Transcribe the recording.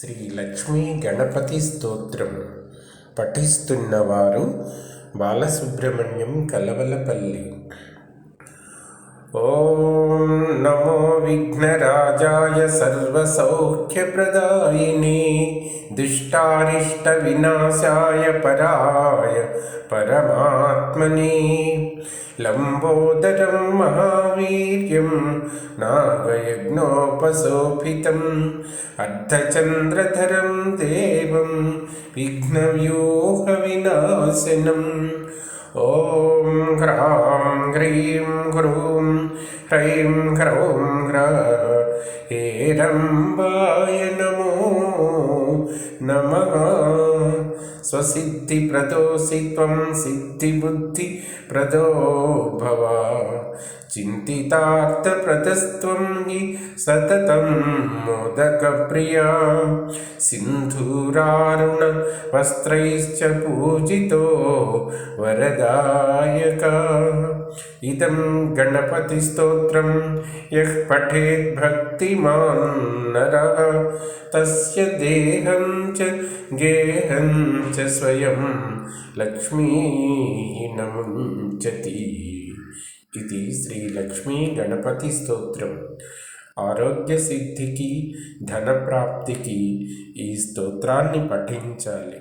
శ్రీ లక్ష్మీ గణపతి స్తోత్రం. పఠిస్తున్నవారు బాలసుబ్రహ్మణ్యం కలవలపల్లి. ఓం నమో విఘ్నరాజాయ సర్వసౌఖ్యప్రదాయిని దుష్టారిష్ట వినాశాయ పరాయ పరమాయ त्मनी लम्बोदरं महावीर्यं नागयज्ञोपशोपितम् अर्धचन्द्रधरं देवं विघ्नव्यूहविनाशनम् ॐ ह्रां ह्रीं ह्रूं ह्रैं ह्रौं ह्र वाय नमो नमः। स्वसिद्धिप्रदोषि त्वं सिद्धिबुद्धिप्रदो भव। चिन्तितार्थप्रदस्त्वं हि सततं मोदकप्रिया सिन्धूरारुणवस्त्रैश्च पूजितो वरदायक इदं गणपतिस्तोत्रं यः पठेत् भक्तिमान् नरः तस्य देहं च गेहं च स्वयं लक्ष्मीः नमुञ्चति ఇది శ్రీ లక్ష్మీ గణపతి స్తోత్రం ఆరోగ్య సిద్ధికి ధన ప్రాప్తికి ఈ స్తోత్రాన్ని పఠించాలి